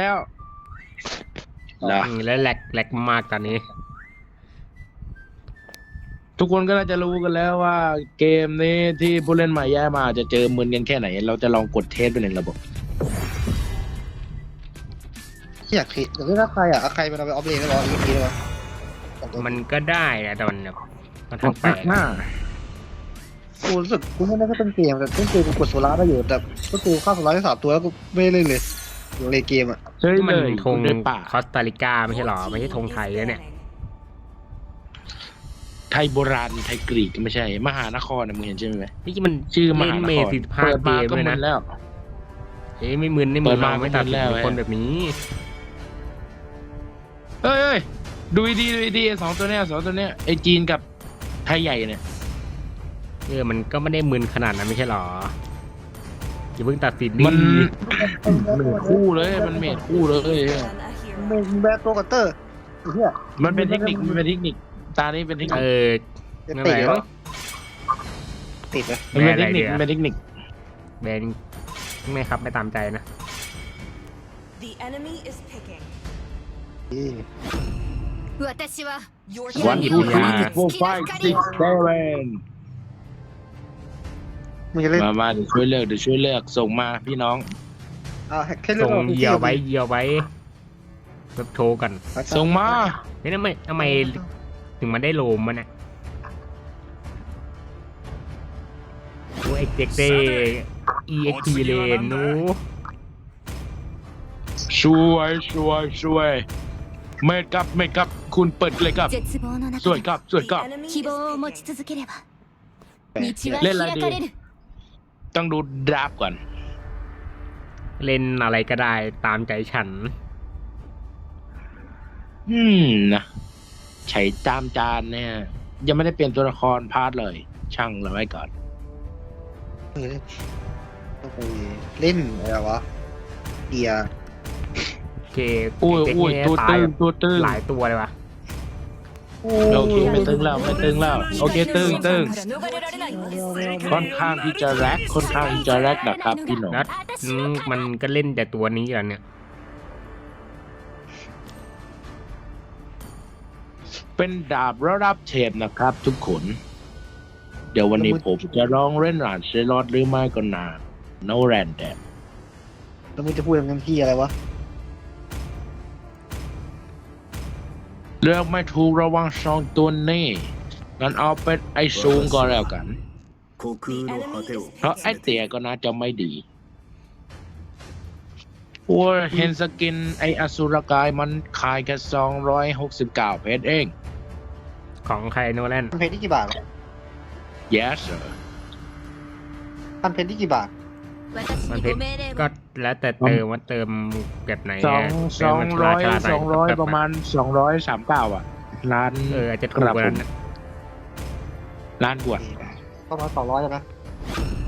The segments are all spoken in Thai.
แล้วเหรออืมแล้วแหลกแหลกมากตอนนี้ ทุกคนก็น่าจะรู้กันแล้วว่าเกมนี้ที่ผู้เล่นใหม่แย่มาจะเจอมึนกันแค่ไหน เราจะลองกดเทสไปหนึ่งระบบ อยากคิดแต่ถ้าใครอะเอาใครมันเอาไปออฟเลนได้หรออีกทีได้หรอมันก็ได้นะแต่มันแบบมันทางแปลกหน้ากูรู้สึกกูไม่ได้ก็ต้นเกมแต่ต้นเกมกูกดโซล่าได้อยู่แต่ก็กูฆ่าโซล่าได้สามตัวแล้วกูไม่ได้เล่นเลยอยู่ ในเกมอะเฮ้ยที่มันเลยธงคุณในป่าคอสตาริกาไม่ใช่หรอ ไม่ใช่ธงไทยแล้วเนี่ย ไทยโบราณไทยกรีกไม่ใช่ มหานครนะมึงเห็นใช่ไหม นี่มันชื่อมเล่หานนเมครสิบห้าเปิดเกมามก็ด้วยมึนะนแล้ว เอ้ยไม่มึนไม่เปิมึดนมาเราไม่ตัดสินก็มึนแล้วคนแบบนี้ เอ้ยเอ้ยดูดีดูดีสองตัวเนี้ยสองตัวเนี้ยไอจีนกับไทยใหญ่เนี่ย เออมันก็ไม่ได้มึนขนาดนั้นไม่ใช่หรอ อย่าเพิ่งตัดสินดิมันเมดคู่เลย มันเมดคู่เลย มึงแบทตัวกับเตอร์ไอ้เหี้ยมันเป็นเทคนิค มันเป็นเทคนิค ตานี้เป็นเทคนิเอคอจะนั่นติแหดละเหรอติดไหมมันเป็นเทคนิคแบรนด์อะไรมันเป็นเทคนิค แบนไม่ครับไม่ตามใจนะ The enemy is picking. 私は Your วัน team ทู Yeah. ทรีโฟร์ไฟซิกเซเว่น มึงจะเล่นมามาเดี๋ยวช่วยเลือกเดี๋ยวช่วยเลือกส่งมาพี่น้องส่งเหยี่ยวไว้เหยี่ยวไว้แบบโทรกันส่งมาเฮ้ยทำไมทำไมถึงมาได้โลมมันอะโอ้ยเด็กเต้ EXP เลนนู้ช่วยช่วยช่วยไม่กับไม่กับคุณเปิดเลยครับสวยครับสวยครับเล่นอะไรดี ต้องดูดราฟก่อน เล่นอะไรก็ได้ตามใจฉัน อืมนะใช้ตามจานเนี่ย ยังไม่ได้เปลี่ยนตัวละครพาร์เลย ช่างเราไว้ก่อนเล่นอะไรวะเดียโอเคอุ้ยเด็กอุ้ยตัวตึงตัวตึง หลายตัวเลยวะ โอโอเค ไม่ตึงแล้วไม่ตึงแล้ว โอเคตึงตึง ค่อนข้างที่จะแรกค่อนข้างที่จะแรกนะครับพี่หนุ่มนัดอืมมันก็เล่นแต่ตัวนี้แหละเนี่ย เป็นดาบระดับเทพนะครับ ทุกคน เดี๋ยววันนี้ผมจะลองเล่นหลานเชลอดหรือไม่ก็นาโนแรนแดดแล้วมึงจะพูดกันที่อะไรวะเลือกไม่ถูกระหวังสองตัวนี้ งั้นเอาเป็นไอซูงก็แล้วกัน The enemy is เพราะไอ picking. เตี่ยก็น่าจะไม่ดีโอ้ยเห็นสกินไออสุรกายมันขายแค่สองร้อยหกสิบเก้าเพชรเอง ของใครโนแลน พันเพชรที่กี่บาทวะ yes sir พันเพชรที่กี่บาท 私 มัน に เพช ご ร 命令 ก็ を แล้วแต่เติมว่าเติมแบบไหน สอง ะ สอง เติมมัน ร้อย าคาไหน สองร้อย แบบ ประมาณสองร้อยสามเก้าอ่ะล้าน เอออาจจะถูกกว่านั้น ร้านบวชประมาณสองร้อยนะ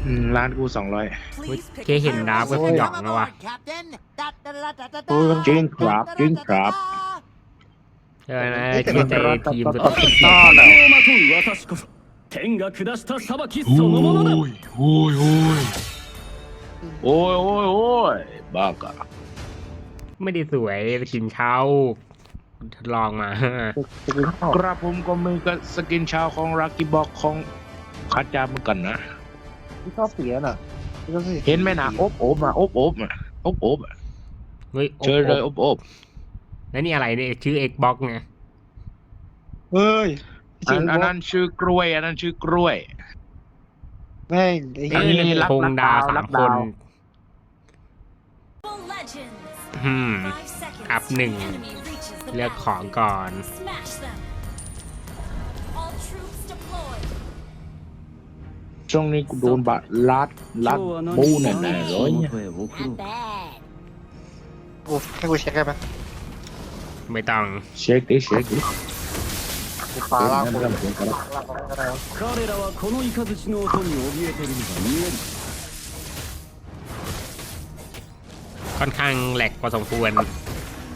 อืมร้านกูสองร้อย แกเห็นน้ำก็หยองแล้ววะโอ้จริงครับจริงครับเช่ไหมเชื่อ้ทีมสุดท้ายต้อนแล้ว天が下した裁きそのものだおいおいおいおいおいおいバカไม่ได้สวยกินเช้า ทดลองมาจะกินข้าวกระผมก็มีกับสกินชาวของรักกี้บอกของข้าจาเหมือนกันนะที่ชอบเสียน่ะที่ชอบสียเห็นไหมนะอบอบมาอบอบมาอบอบอะเฮ้ยเชิญเลยอบอบแล้วนี่อะไรเนี่ยชื่อ Xbox ไงเฮ้ยอันอันนั้นชื่อกล้วย อันนั้นชื่อกล้วยแม่งไอ้อันเหี้ยนี้รับคงดาวรัสาบมดาวคน Full legends. อืม Five seconds. อัพหนึ่ง Enemy reaches the เลือกของก่อน battlefield. Smash them. All troops deployed. ช่วงนี้กูโดนบะลัดลัดบูแน่แน่ๆเลยเนี่ย へ送ろう bad โอ้ให้กูเช็คได้ไหม ไม่ต้อง เช็คดิเช็คดิ กูปลาล่างกู เริ่มเสียงกันแล้ว ล่างกูไม่ได้วะ 彼らはこの雷の音に怯えてるのが見える ค่อนข้างแหลกพอสมควร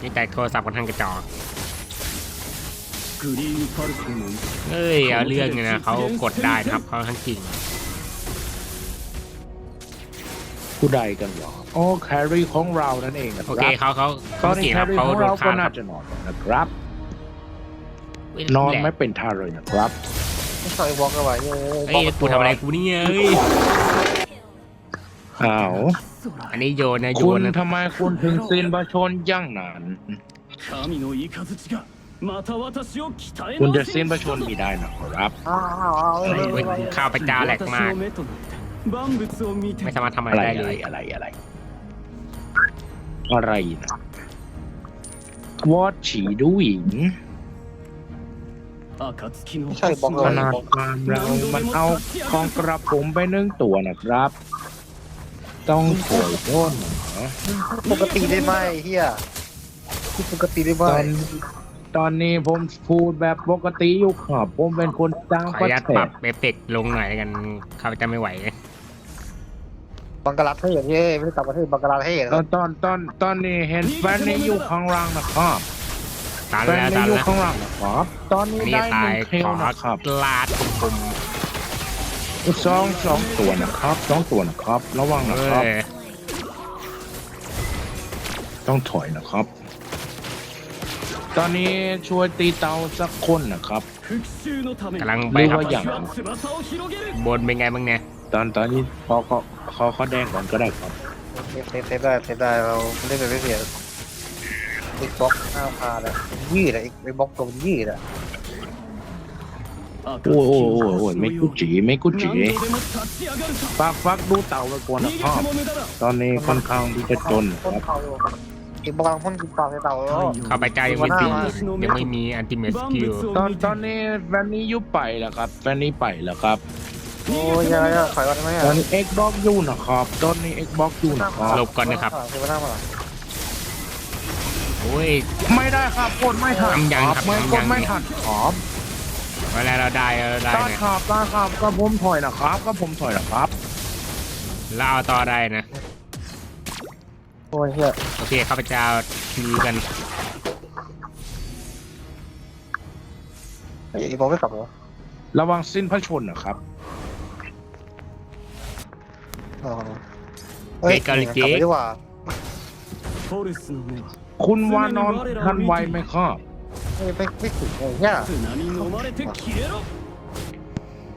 นี่แต่โทรศัพท์กันทางกระจกเฮ้ยเอาเรื่องนะเขากดได้นะครับเขาทั้งจริงผู้ใดกันหรอโอ้แครี่ของเรานั่นเองโอเคเขาเขาเขาเก่งครับเขาโดนข้ามน่าจะนอนนะครับ นอนไม่เป็นท่าเลยนะครับไม่ใช่วอล์กเอาไว้เฮ้ยกูทำอะไรกูเนี่ยเฮ้ยอ้าว อันนี้โยนนะโย คุณ นนะ ทำไมคุณถึงสิ้นพระชนม์อย่างนั้น 神の雷がまた私を鍛え คุณ 直 จะ し สิ้นพระชนม์ไม่ได้นะครับ อ้าวอ้าวอ้าวเอ้ย เฮ้ย เอ้ยเอ้ย ข้าวพเจ้าแหลกมาก 私の目となって万物を見て ไม่สามารถทำอะ อะไร ไร ได้ อะ เล ไร ย อะไรอะไร อะไรนะวอดฉีดูหญิง 暁の ไม่ใช่บล็อก ข เอาไว้ นาดความเรามันเอาของกระผมไปหนึ่งตัวนะครับ ต้องถอยต้นนะปกติได้ไหมเฮียปกติได้ไหมตอนตอนนี้ผมพูดแบบปกติอยู่ครับผมเป็นคนต่างขอปอระนุญาตเทปรัศบเอฟเฟกต์ลงหน่อยแล้วกันข้าพเจ้าไม่ไหว บังกลาเทศเฮ้ยไม่ใช่ต่างประเทศบังกลาเทศตอนตอนตอนตอนนี้เห็นแฟนนี่อยู่ข้างล่างนะครับตานแฟนแล้วนี่ตานอยู่แล้วข้างล่างนะครับ ตอนนี้นี่ได้หตานึ่ยงเคลขอนะครับลาดกลม สองสองตัวนะครับสองตัวนะครับ ระวังนะครับ ต้องถอยนะครับ ตอนนี้ช่วยตีเตาสักคนนะครับกำลังไปครับอย่างบนเป็นไงบ้างเนี่ยตอนตอนนี้พอเขาเขาเขาแดงก่อนก็ได้ครับเซฟเซได้เซฟได้เราเล่นไปไม่เสียอีกบล็อกห้าพาเลยยี่เลยอีกบล็อกตรงยี่เลย โอ้โหโอ้โอ้ไม่กุจีไม่กุจีฟักฟักดูเต่าไปก่อนนะครับตอนนี้ค่อนข้างที่จะจนครับอีกบางคนกินเต่าในเต่าเข้าไปใกลยังไม่มียังไม่มีอันติเมสกิลตอนตอนนี้แฟนนี้ยุบไปแล้วครับแฟนนี้ไปแล้วครับโอ้ยยังขายกันไหมตอนนี้ Xbox อยู่นะครับตอนนี้ Xbox อยู่นะครับหลบก่อนนะครับโอ้ยไม่ได้ครับกดไม่ทันยังครับไม่กดไม่ทันครับ เแล้วเราได้เราได้ตาเนี่ขับตาขับก็ผมถอยนะครับ ก็ผมถอยนะครับ เราเอาต่อได้นะ โอ้ยเหี้ยโอเคเข้าพเจ้าทีกันไอ้อีโไม่กลับเหรอระวังสิ้นพระชนนะครับ อ๋อเฮ้ยกาหลีเก๊กคุณวานอนทันไวไหมครับ ไม่ไม่ไม่ถึงเลยเนี่ย 津波に飲まれて消えろ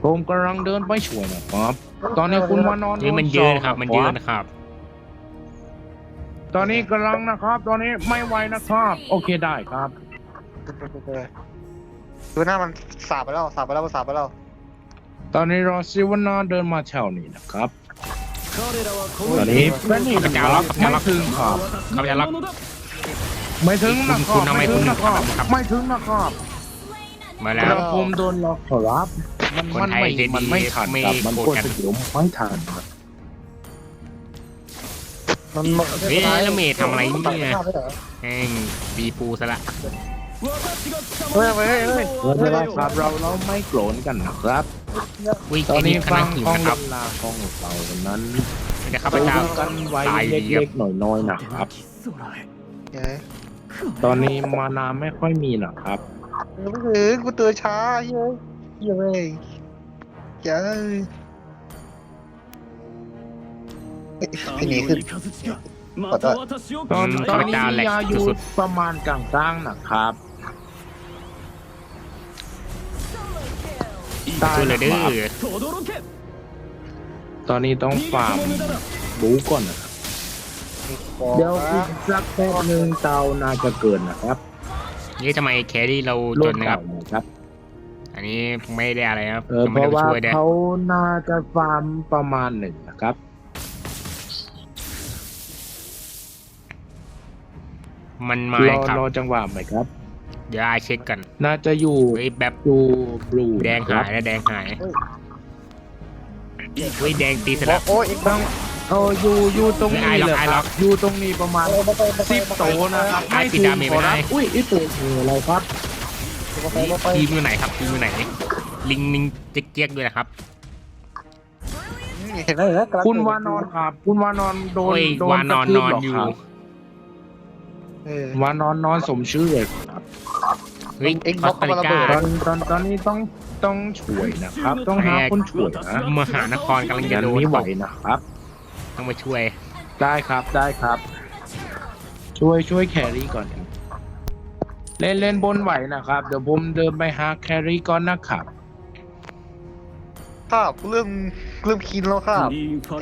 ผมกำลังเดินไปช่วยนะครับ ตอนนี้คุณวานอน นี่มัน โด ยืน สอบ ครับ มันยืนนะครับ ตอนนี้กำลังนะครับ ตอนนี้ไม่ไหวนะครับ โอเคได้ครับ ดูหน้ามันสาบไปแล้วสาบไปแล้วสาบไปแล้ว ตอนนี้รอซิวานาเดินมาแถวนี้นะครับ 彼らはこ ตอน の นี้แฟนนี่ ข้าพเจ้าล็อกข้าพเจ้าล็อก ไม่ถึงครับ 私の獲物だ ไม่ถึงนะครับไม่ถึงนะครับ ไม่ถึงนะครับมาแล้ว เราผมโดนล็อกขอรับ มันคนมันไทยไม่ใจดีมันไม่ทันไม่ครับมันโกรธกดกัน สกิลไม่ทันครับมันมันเฮ้ยแล้วเมย์ทำอะไรเนี่ย แม่งบีปูซะละเฮ้ยเฮ้ยเฮ้ยเฮ้ยไม่ได้ครับเราเราไม่โกรธกันนะครับ อุ้ยตอไอ้นนี้นี่กำฟัลังงหิวของนะคเวรับลาของเรานั้นเดี๋ยวข้าพเจ้า กันไว้ตายดีครับ เล็กๆหน่อยๆนะครับ เดี๋ยว ตอนนี้มานาไม่ค่อยมีนะครับ ไม่ถึงกูตัวช้าเฮ้ยเฮ้ยเว้ยเย้ยทีนี้ 神 คือ の雷がまた私を ตอน อืม ตอนนี้ ข้าพเจ้าแหลก ยาอยู่ สุด ประมาณกลางๆนะครับ ตาย ช่วยเลย นะ เด้ ครับ อ 轟け ตอนนี้ต้อง 逃げ ฟาร์ม ても無駄だ บูก่อนนะครับ เดี๋ยวอีกสักแป๊บหนึ่งเตาน่าจะเกินนะครับนี่ทำไมแครี่เราโลจดนนะครับเก่านะครับ อันนี้ไม่ได้อะไรครับเออจะเพไม่ได้ราะไปว่าช่วยด้วยเขาน่าจะฟาร์มประมาณหนึ่งนะครับ มันมารอครับ รอจังหวะไหมครับ เดี๋ยวไอเช็คกันน่าจะอยู่เฮ้ยแบบอยู่บลูแดงหายนะแดงหายเฮ้ยแดงตีเสร็จแล้วโอ้ยอีกต้อง เอออยู่อยู่ตรงนี้ไอ้ล็อกเลยไอ้คล็รัอบกอยู่ตรงนี้ประมาณสิบโตนะครับไอ้ไม่ปิถึดงดาเมจขอไม่ได้รับอุ้ยไอ้ตัวคืออะไรครับทีมอยู่ไหนครับทีมอยู่ไหน ลิงลิงเจ๊กเจ๊กด้วยนะครับเห็นไหมแล้วคุณวานอนครับ คุณวานอนโดนโอ้ยโดนวานอนกระทืนบอนหรอยู่ครับเออวานอนนอนสมชื่อเลยครับเฮ้ยเอ็งคบออกสตาริเขากามาระเบิดตอนตอนตอนนี้ต้องต้องช่วยนะครับ ต้องหาคนช่วยนะมหานครกำลังอจะย่างโดนนี้ไหวตกนะครับ ต้องมาช่วย ได้ครับได้ครับ ช่วยช่วยแครี่ก่อน เล่นเล่นบนไหวนะครับ เดี๋ยวผมเดินไปหาแครี่ก่อนนะครับครับเรื่องเรื่องคินแล้วครับ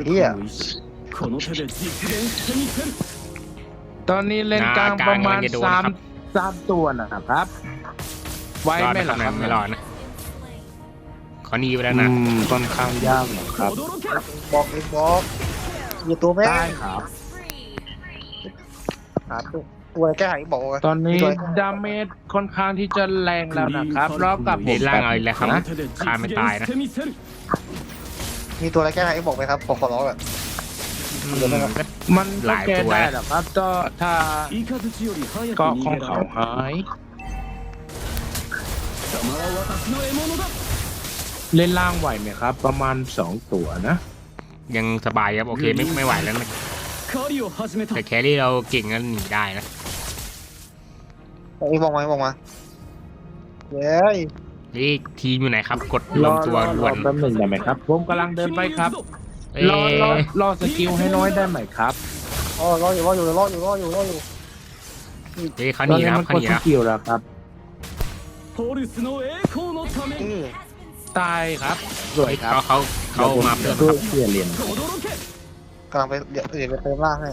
เทียตอนนี้เล่นกลางประมาณสามสามตัวนะครับ ไว้ไม่หรอคไม่รอนะขอหนีไปแล้วนะค่อนข้างยากนะครับบอกบล็อก ยู่ตัวแม่ได้ครับ หาตัวตัวแก้ไขบอกว่า ตอนนี้ดาเมจค่อนข้างที่จะแรงแล้วนะครับรอบกับผมเรนล่างอะไรแล้วครับ ฆ่าไม่ตายนะ มีตัวอะไรแก้ไขบอกไหมครับผมขอร้องแบบเนมันหลายตัว ได้แะครับก็ถ้าก็ของเขาหายเล่นล่างไหวไหมครับ ประมาณสองตัวนะ ยังสบายครับโอเคไม่ไม่ไหวแล้วนะแต่แครี่เราเก่งกันหนีได้นะไอ้บอกมาไอ้บอกมาเย้ยนี่ทีมอยู่ไหนครับ กดลงตัวด่วนแป๊บหนึ่งได้ไหมครับ ผมกำลังเดินไปครับรอรอรอสกิลให้น้อยได้ไหมครับอ๋อรออยู่รออยู่รออยู่รออยู่รออยู่เฮ้ยเขาหนีนะคเขาหนีนะสกิลแล้วครับ ตายครับสวยครับเขาเขามาเพื่อครับเพื่เรียนกลางไปเดี๋ยวเดี๋ยวไปเติมล่างให้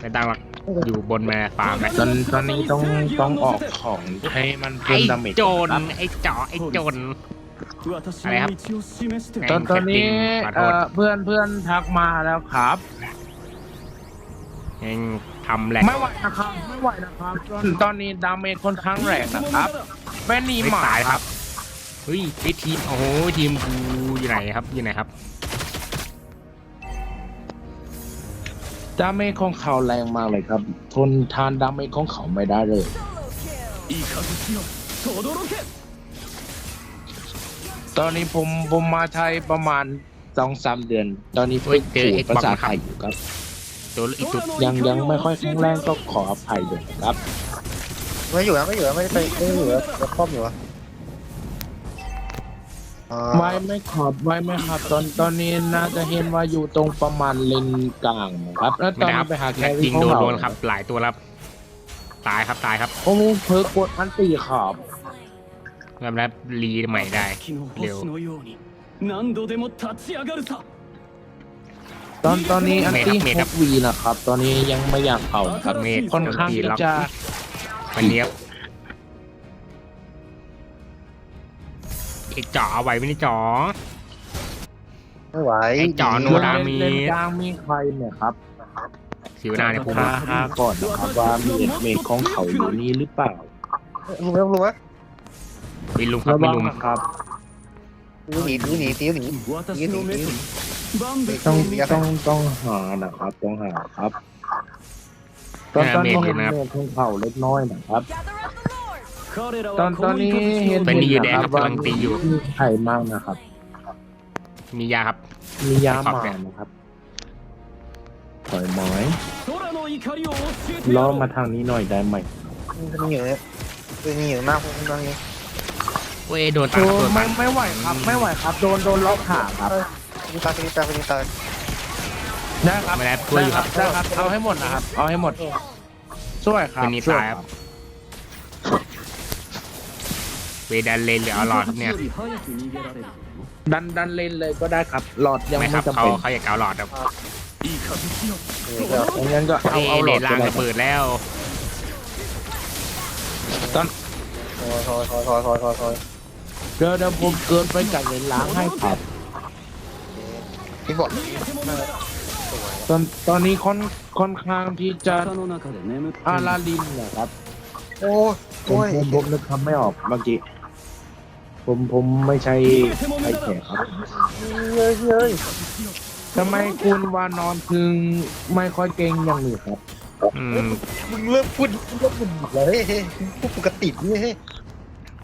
ไม่ดังหรอกอยู่บนแม่ฟาร์มตอนตอนนี้ต้องต้องออกของให้มันเพิ่มดาเมจโจนไอ้จ๋อไอ้จนอะไรครับตอนตอนนี้เพื่อนเพื่อนทักมาแล้วครับยังทำแรงไม่ไหวนะครับไม่ไหวนะครับตอนตอนนี้ดาเมจค่อนข้างแรงนะครับแม่นีหมาครับ ฮ้ยไอทีมโอ้โหทีมกูอยู่ไหนครับอยู่ไหนครับดาเมจของเขาแรงมากเลยครับ ทนทานดาเมจของเขาไม่ได้เลยตอนนี้ผมผมมาไทยประมาณสองสามเดือน ตอนนี้ผมเจอภาษาไทยอยู่ครับตัวยังยังไม่ค่อยแข็งแรงก็ขออภัยด้วยครับไม่อยู่แล้วไม่อยู่แล้วไม่ไปไม่อยู่แล้วครอบอยู่แล้ ไว้ไม่ขับไว้ไม่ขับตอนตอนนี้น่าจะเห็นว่าอยู่ตรงประมาณลินกลางครับ แล้วตอนนี้ไปหาแคริยิงโดนโดนครับ หลายตัวครับ ตายครับตายครับโอ้โหเพิร์กดอันตีครับทำแล้วรีใหม่ได้เร็วตอนตอนนี้อันตี้ฮกวีนะครับ ตอนนี้ยังไม่อยากเผาครับเมทค่อนข้างจะมันเนี้ย ไอ้จ่อเอาไว้ไม่ได้จ่อ ไม่ไหว ไอ้จอ ห โน เล่น ดามี เล่นกลางมีใครเนี่ยครับ สิวหน้าเนี่ยผม หาหาก่อนนะครับว่ามีเอ็ดเมทของเขาอยู่นี่หรือเปล่า รู้ไหมรู้ไหม มีลุมครับ ระ มี วัง ลุม นะครับ ตีหนีตีหนีตีหนี 私の目と万物 ต้อง を見 ต้องต้องหานะครับ ต้องหาครับ ตอนตอนนี้เห็นเมทของเขาเล็กน้อยนะครับ 彼ら ตอนตอนนี้เป็นนี่อยู่แดงครับกำลังตีอยู่ ไข่มากนะครับ มียาครับ มียาหมานะครับถอยหมอยล้อมาทางนี้หน่อยได้ไหมเป็นอยู่เป็นนี่อยู่มากคุณตองนี้เว้ยโดนตัดไม่ไม่ไหวครับ ไม่ไหวครับ โดนโดนล็อกขาครับตาตีตาตีตาได้ครับไม่ได้ช่วยครับได้ครับ เอาให้หมดนะครับ เอาให้หมด ช่วยครับคนนี้ตายครับ เวดันเลนหรือเอาหลอดเนี่ยดันดันเลนเลยก็ได้ครับ หลอดยังไม่ไม่ครับจำเขาเป็นเขาอยากเอาหลอดครับเอองั้นก็เอาเอาหลเลอดลางเลยระเบิดแล้วถอยถอยถอยถอยถอยถอยเดี๋ยวเดี๋ยวผมเกินไปกับเลนล้างให้ครับที่บอลตอนตอนนี้ค่อนค่อนข้างที่จะอาราลินนะครับโอ้ยผมยผมผมนึกคำไม่ออกเมื่อกี้ ผมผมไม่ใช่ไอแขกครับเย้เยอทำไมคุณวานอนถึงไม่ค่อยเก่งอย่างนี้ครับอืมมึงเริ่มพูดเริ่มพูดนเลยพูดปกติเนี่ย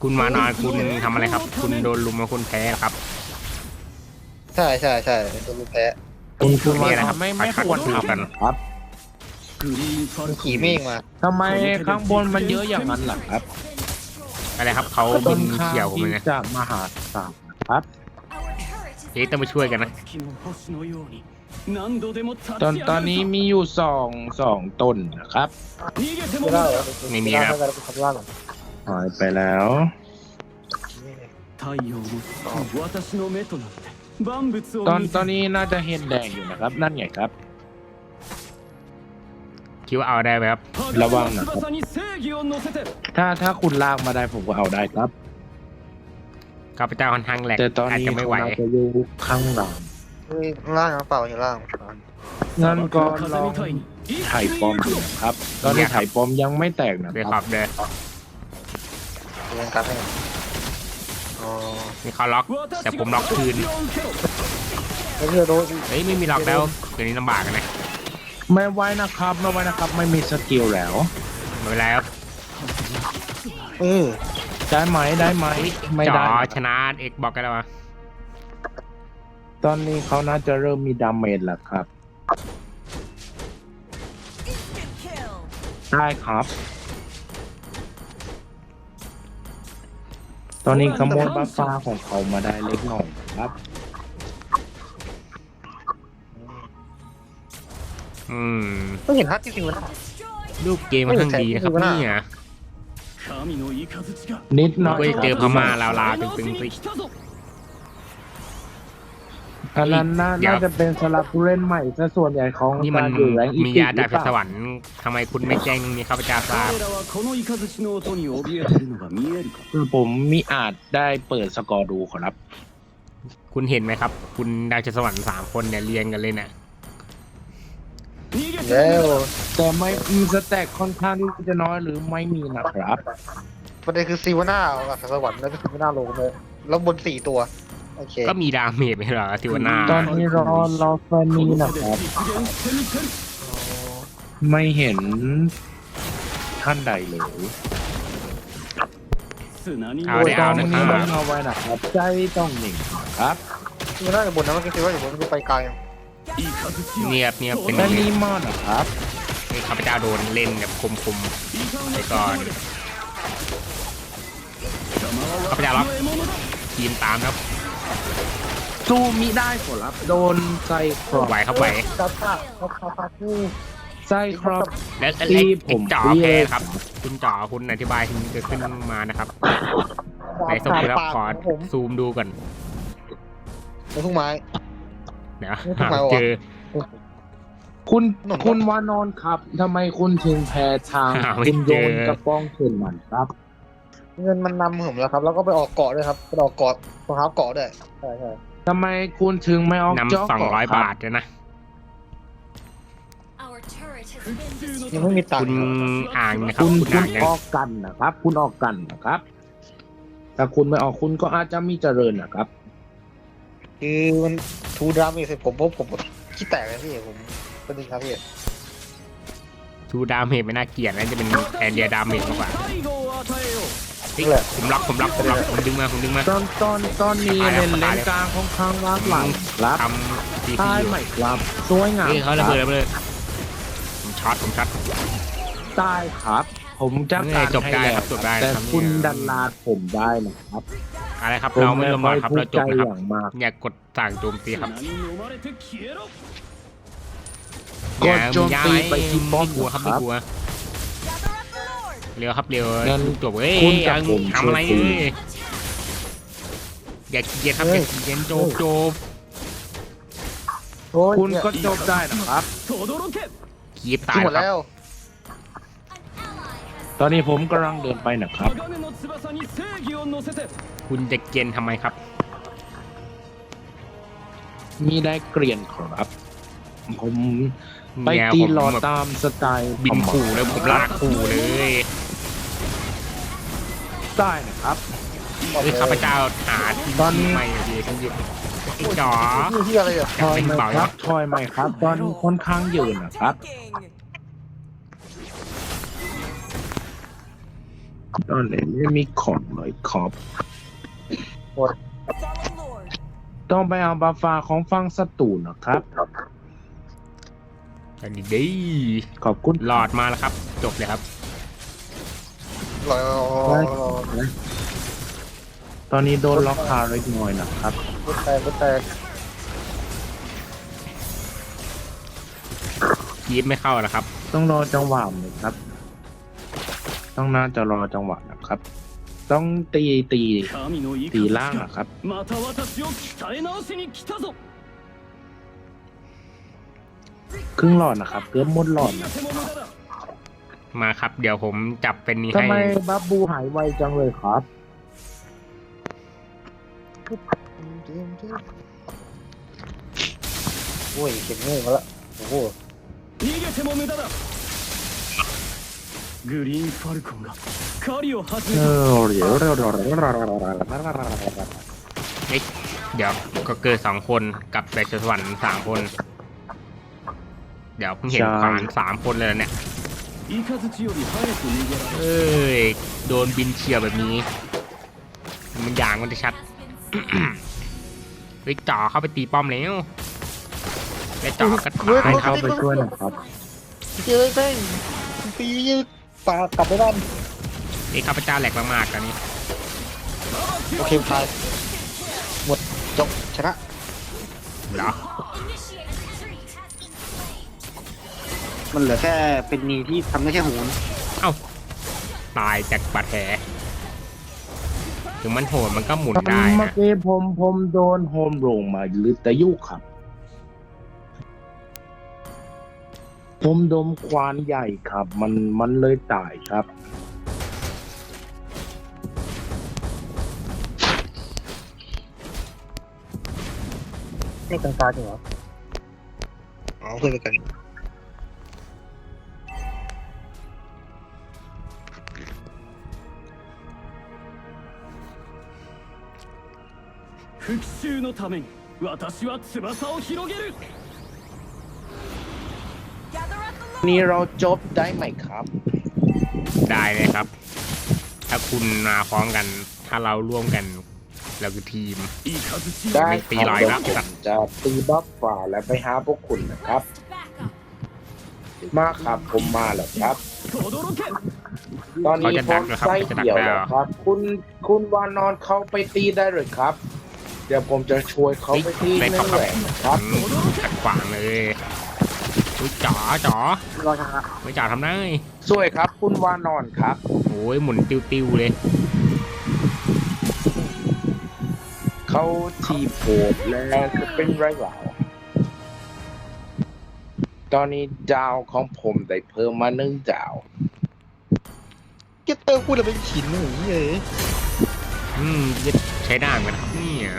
คุณวานอนคุณทำอะไรครับ คุณโดนลุมมาคุณแพ้ครับ ใช่ใช่ใช่โดนลุมแพ้คุณคุณวานอนไม่ไม่ควรทำกันครับขี่เมฆมาทำไมข้างบนมันเยอะอย่างนั้นล่ะครับ อะไรครับเขาบินเขียวผมเลยจะมหาสามครับเฮ้ยต้องมาช่วยกันนะ ตอนตอนนี้มีอยู่สองสองตนนะครับไม่มีครับหายไปแล้วตอนตอนนี้น่าจะเห็นแดงอยู่นะครับ นั่นไงครับ คิดว่าเอาได้ไหมครับ ระวังนะครับ ถ้าถ้าคุณลากมาได้ผมก็เอาได้ครับก็ไปต้าคนข้างแหลกแต่ตอนนี้ไม่ไหว เราจะอยู่ข้างหลังล่างกระเป๋าอยู่ล่างงั้นก็ลองถ่ายปอมดูนครับ ตอนนี้เถ่ายปอมยังไม่แตกนะเดี๋ยวคขรับเดี๋ยวเรียงกับเลยอ๋อนี่เขาล็อก แต่ผมล็อกคืนเฮ้ยไม่มีล็อกแล้วเดี๋ยวนี้ลำบากกันเลย ไม่ไว้นะครับ ไม่ไว้นะครับ ไม่มีสกิลแล้ว ไม่เป็นไรครับเออได้ไหมได้ไหมไม่จ่อได้นะชนะเอกบอกกันแล้ววะตอนนี้เขาน่าจะเริ่มมีดาเมจแล้วครับได้ครับ ตอนนี้ขโมยบัฟฟ้าของเขามาได้เล็กน้อยครับ ต้องเห็นภาพจริงๆนะรูปเกมมันทั้งดีนะครับเนี่ยนิดหน่อยไปเจอพม่าลาวลาตึงๆสิอันนั้นน่าจะเป็นสลับผู้เล่นใหม่ซะส่วนใหญ่ของนี่มันมียาดาบสวรรค์ทำไมคุณไม่แจ้งมีข้าพเจ้าจรย์ทราบผมมิอาจได้เปิดสกอร์ดูครับ คุณเห็นไหมครับ คุณดาบสวรรค์สามคนเนี่ยเรียงกันเลยเนี่ย แล้วแต่ไม่มีสแต็กค่อนข้างที่จะน้อยหรือไม่มีนะครับประเด็นคือซีวาน่าออากับสวรรค์แล้วก็ซีวาน่าลงเลยแล้วบนสี่ตัวก็มีดาเมจไหมล่ะอทิวานาตอนนี้รอรอแฟนนี้นะครับ ไม่เห็นท่านใดเลยเอาได้เอนะคเอาไว้นะครับใจต้องหนึ่งครับซีวาน่าอยู่บนนะเมื่ก็คือวาน่าอยู่บนมันไปไกล เงียบเงียบเป็นมันมีมอดครับนี่ข้าพเจ้าโดนเล่นแบบคมคมไปก่อนข้าพเจ้ารับทีมตามครับสู้มิได้ผลลัพธ์โดนใจครอบไหวครับไหวครับครับใจครับและที่ผมจ่อแพ้ครับ คุณจ่อคุณอธิบายคุณจะขึ้นมานะครับไหนส่งไรับขอซูมดูก่อนต้นไม้ เดี๋ยวนี่ทำไมหาวะ เจอคุณหนุ่ม คุณวานอนครับทำไมคุณถึงแพ้ทางหาไม่คุณโยนเจอกระป้องเข็นมันครับ เงินมันนำผมแล้วครับ แล้วก็ไปออกเกาะด้วยครับไปออกเกาะรองเท้าเกาะด้วยใช่ใช่ทำไมคุณถึงไม่ออกจอกนำสองร้อยครับาทเลยนะ Our turret has been ยังไม่มีตังคุณค์อ่างนะครับคุณคุณคุอ่าณงยังออกกันนะครับ คุณออกกันนะครับ ถ้าคุณไม่ออกคุณก็อาจจะมีเจริญนะครับ คือมันทูดรามีใสิผมเพราะผมขี้แตกเลยพี่ผมเป็นนึงครับพี่ทูดาเมจไม่น่าเกลียดนะจะเป็นแอนเดียดาเมจมากกว่าเฮ้ยผมล็อกผมล็อกผมล็อกผมดึงมาผมดึงมา ตอนตอนตอนนี้เล่นเล่นกลางของค้างรังหลังรับทำทีทีม่ไม่รับสวยงามนเขาะเบิดระเบิผมช็อตผมช็อตตายครับ ผมจะจบได้ครับจบได้แต่คุณดันลาผมได้นะครับ อะไรครับเราไม่ลงมาครับเราจบนะครับอย่ากดต่างโจมตีครับกดโจมตีไปที่ป้อมหัวครับไม่กลัวเร็วครับเร็วจบเอ้ยทำอะไรเอ้ยอย่าเย็นครับอย่าเกีย็นโจบโจบคุณก็จบได้นะครับขีบตายครับตอนนี้ผมกำลังเดินไปนะครับ คุณจะเกลียนทำไมครับมีได้เกลียนครับ ผมไปนี่ตีผมอแบบ ตามสไตล์บินขู่เลยผมลากขู่เลยได้นะครับ คือข้าพเจ้าหาที่ตอนนี้ ใหม่ดีกันอยู่จ๋อที่อะไรอะทอยไหมครับทอยไหมครับ ตอนค่อนข้างยืนนะครับ ตอนนี้ไม่มีของเลยครับ ต้องไปเอาบาฟาของฟังสตูนะครับ อันนี้ดีขอบคุณหลอดมาแล้วครับ จบเลยครับ รอรอรอตอนนี้โดนล็อกคาเล็กน้อยนะครับ รถแตกรถแตกกีบไม่เข้านะครับ ต้องรอจังหวะหน่อยครับ ต้องน่าจะรอจังหวะนะครับ ต้องตีตีตีล่างอครับครึ่งหลอดนะครับเกือบหมดหลอดมาครับ เดี๋ยวผมจับเป็นนี้ให้ทำไมบับบูหายไวจังเลยครับ โอ้ยเก่งเงยมาละโอ้โห グリーンファルコンが狩りを始 เอ めた อเดี๋ยวเดี๋ยวเดี๋ยว เอ๊ะเดี๋ยวก็เกิดสองคนกับแบชสวรรค์สามคน เดี๋ยวเพิ่งเห็นขวานสามคนเลยนะเนี่ย 雷より早く逃げられる เอ้ย โดนบินเฉียวแบบนี้ มันอย่างมันจะชัด เฮ้ยจ่อเข้าไปตีป้อมแล้วแล้วจ่อก็ตาย ให้ ครั เข้า บ ไปช่วยหนะครับ เจอแม่งตี ปากกลับไปบ้านไอ้ข้าพเจ้าแหลกมากๆตอนนี้โอเคตายหมดจบชนะเหรอมันเหลือแค่เป็นนีที่ทำได้แค่โหนเอ้าตายจากบาดแผลถึงมันโหดมันก็หมุนได้เมื่อนะ กี้ผมผมโดนโฮมโรงมาหรือตะยุครับ ผมดมควานใหญ่ครับ มันมันเลยตายครับ ไม่กลางๆจริงเหรออ๋อเพื่อนกัน 復讐のために私は翼を広げる นี้เราจบได้ไหมครับ ได้เลยครับ ถ้าคุณมาพร้อมกัน ถ้าเราร่วมกันเราคือทีม ได้ตีลอยครับผมจะตีบล็อกฝ่าและไปหาพวกคุณนะครับ มาครับผมมาแล้วครับ ตอนนี้พร้อมไส้เดี่ยวแล้วครับ คุณคุณวานอนเขาไปตีได้เลยครับ เดี๋ยวผมจะช่วยเขาไปตีเล่นแม่หวนนะครับ ขัดขวางเลย อุ้ยจ๋อจ๋อรอชนะไม่จ๋อทำได้สวยครับ คุณวานอนครับ โอ้ยหมุนติ้วๆเลย เขาทีโพดแล้วจะเป็นไรหรอตอนนี้ดาวของผมได้เพิ่มมาหนึ่งดาวเก็ตเตอร์พูดอะไรเป็นขินอย่างนี้เลยอืมใช้ได้เหมือนกันนะครับเนี่ย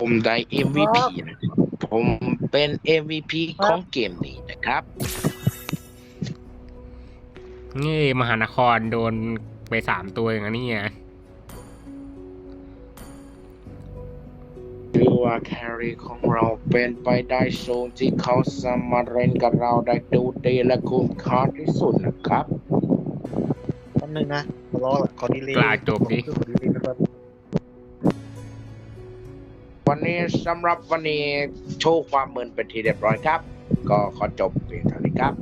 ผมได้ MVP นะ ผมเป็น MVP ของเกมนี้นะครับ นี่มหานครโดนไปสามตัวอย่างนี้เนี่ยหรือว่าแครีของเราเป็นไปได้โซนที่เขาสามารถเล่นกับเราได้ดูดีและคุ้มค่าที่สุดนะครับ แป๊บนึงนะขอรอขอดีเลยกล้าจบดิ ขอดีเลยนะครับ วันนี้สำหรับวันนี้โชว์ความเมินเป็นทีเรียบร้อยครับ ก็ขอจบเพียงเท่านี้ครับ